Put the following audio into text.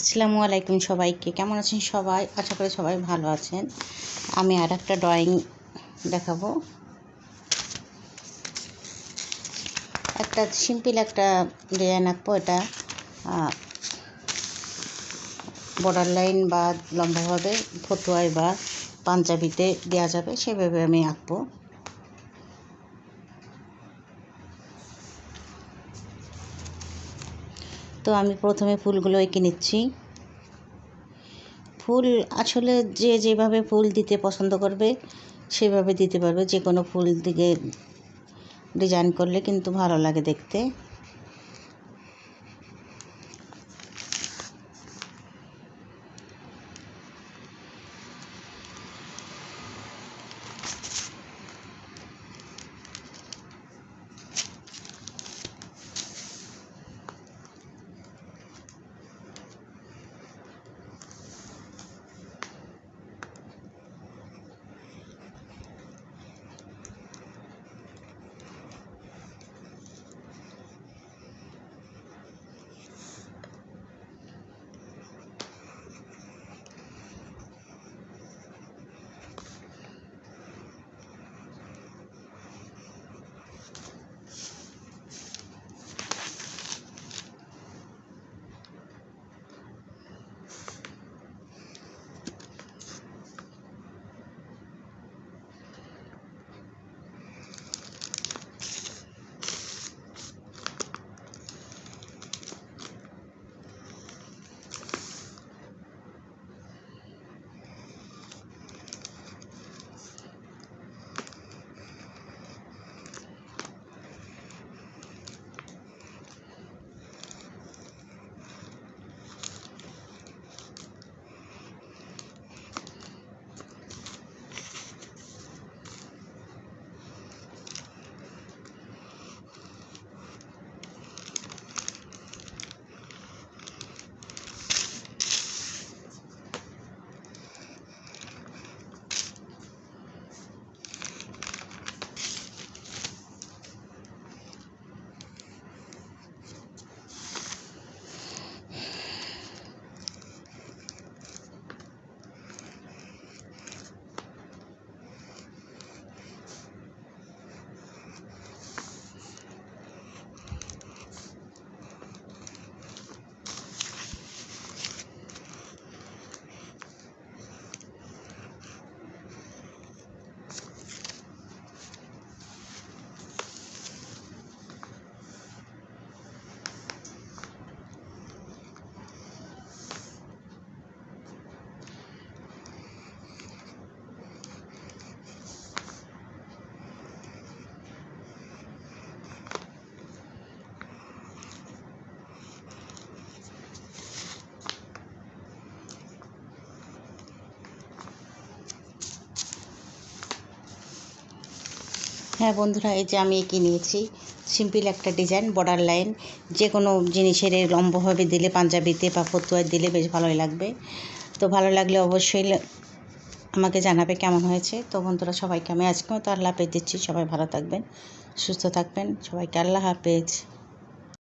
আসসালামু আলাইকুম সবাইকে। কেমন আছেন সবাই? আশা করি সবাই ভালো আছেন। আমি আর একটা ড্রয়িং দেখাবো। একটা সিম্পল একটা ডিজাইন আঁকবো। এটা বর্ডার লাইন বা লম্বাভাবে ফতুয়ায় বা পাঞ্জাবিতে দেওয়া যাবে, সেভাবে আমি আঁকবো। তো আমি প্রথমে ফুলগুলো এঁকে নিচ্ছি। ফুল আসলে যে যেভাবে ফুল দিতে পছন্দ করবে, সেভাবে দিতে পারবে। যে কোনো ফুল দিকে ডিজাইন করলে কিন্তু ভালো লাগে দেখতে। হ্যাঁ বন্ধুরা, এই যে আমি এঁকে নিয়েছি। সিম্পল একটা ডিজাইন বর্ডার লাইন যে কোনো জিনিসের লম্বভাবে দিলে, পাঞ্জাবিতে বা ফতুয়ায় দিলে বেশ ভালোই লাগবে। তো ভালো লাগলে অবশ্যই আমাকে জানাবে কেমন হয়েছে। তো বন্ধুরা, সবাইকে আমি আজকেও তো আল্লাহ হাফেজ দিচ্ছি। সবাই ভালো থাকবেন, সুস্থ থাকবেন। সবাইকে আল্লাহ হাফেজ।